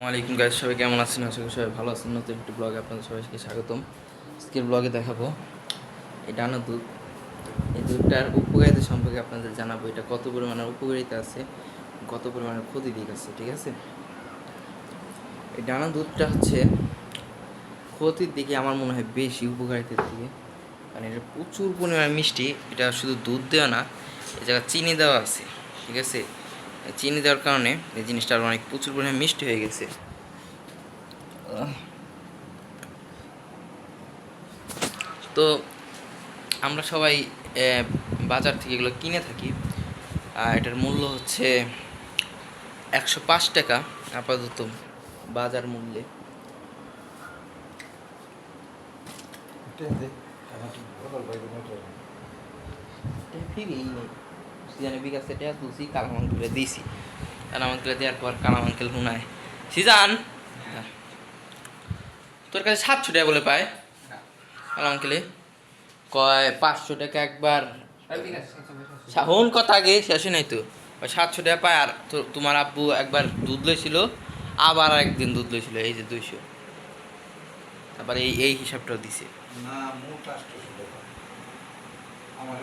আসসালামাইকুম গাইজ সবাই কেমন আছেন? আশা করি সবাই ভালো আছেন। নতুন একটি ব্লগে আপনাদের সবাইকে স্বাগতম। আজকের ব্লগে দেখাবো এই ডানা দুধ। এই দুধটার উপকারিতা সম্পর্কে আপনাদের জানাব। এটা কত পরিমাণের উপকারিতা আছে, কত পরিমাণের ক্ষতি দিক আছে, ঠিক আছে? এই ডানা দুধটা হচ্ছে ক্ষতির দিকে আমার মনে হয় বেশি উপকারিতার দিকে। কারণ এটা প্রচুর পরিমাণে মিষ্টি। এটা শুধু দুধ দেওয়া না, এ জায়গায় চিনি দেওয়া আছে, ঠিক আছে? চিনি দেওয়ার কারণে এই জিনিসটা আরও অনেক প্রচুর পরিমাণে মিষ্টি হয়ে গেছে। তো আমরা সবাই বাজার থেকে এগুলো কিনে থাকি। আর এটার মূল্য হচ্ছে একশো পাঁচ টাকা আপাতত বাজার মূল্যে। ফিরেই নেই। সিজানে বিকাশ থেকে তুলছি কালাম আঙ্কেলে দিয়েছি কালাম দেওয়ার পর কালাম আঙ্কেল হুনায় সিজান! তোর কাছে সাতশো টাকা বলে পায়? কালাম আঙ্কেলে কয়, পাঁচশো টাকা একবার। হন কথা আগে শেষে নাই তো। সাতশো টাকা পায় আর তোমার আব্বু একবার দুধ লইছিল, আবার একদিন দুধ লইছিল, এই যে দুইশো। তারপরে এই এই হিসাবটাও দিছে। না, মোট আমার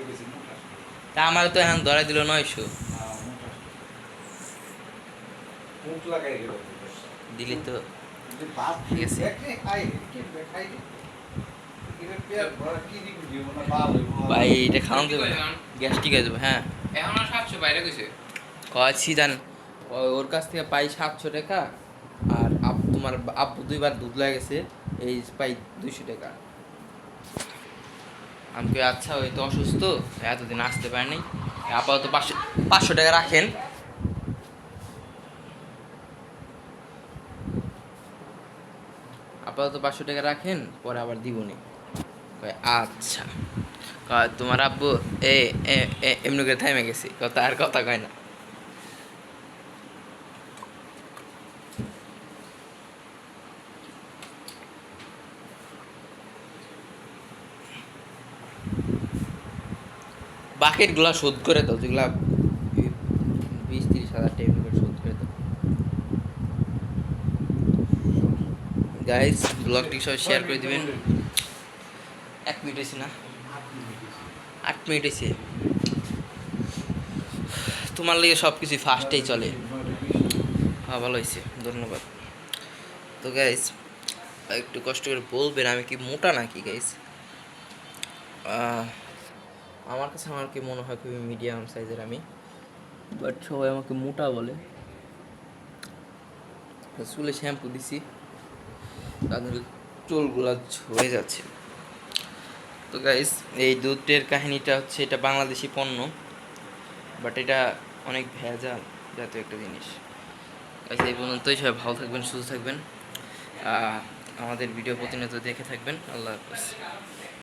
তা আমার তো এখন ধরা দিল নয়শো। দিলি তো। যে ঠিক আছে। ভাই এটা খাওয়ান দেবে। গ্যাস্ট্রিক হয়ে যাবে হ্যাঁ। এখন আর সাতশো বাইরে গেছে কয়েছি জান ওর কাছ থেকে পাই সাতশো টাকা আর আপ তোমার আব্বু দুইবার দুধ লাগে গেছে এই পাই দুইশো টাকা। আমি কই, আচ্ছা ওই তো অসুস্থ এতদিন আসতে পারেনি। আপাতত পাঁচশো পাঁচশো টাকা রাখেন। আপাতত পাঁচশো টাকা রাখেন পরে আবার দিবনি। কয়, আচ্ছা। তোমার আব্বু এ এমনি করে থাইমে গেছি। কথা আর কথা কয় না। বাকেটগুলো শোধ করে দাও, যেগুলা বিশ তিরিশ হাজার টাকা করে শোধ করে দাও। গাইস ব্লগটি সব শেয়ার করে দিবেন। এক মিনিট হয়েছে না? আট মিনিট হয়েছে। তোমার লিগে সব কিছু ফার্স্টেই চলে। হ্যাঁ ভালো হয়েছে। ধন্যবাদ। তো গাইস একটু কষ্ট করে বলবেন, আমি কি মোটা নাকি গাইস আমার কাছে আমার কি মনে হয় খুবই মিডিয়াম সাইজের আমি। বাট সবাই আমাকে মোটা বলে। চুলে শ্যাম্পু দিছি। তাদের চুলগুলা ঝরে যাচ্ছে। তো গাইস এই দুধের কাহিনীটা হচ্ছে এটা বাংলাদেশি পণ্য। বাট এটা অনেক ভেজাল জাতীয় একটা জিনিস। গাইস এই পর্যন্তই। সবাই ভালো থাকবেন সুস্থ থাকবেন। আমাদের ভিডিও প্রতিনিয়ত দেখে থাকবেন। আল্লাহ হাফেজ।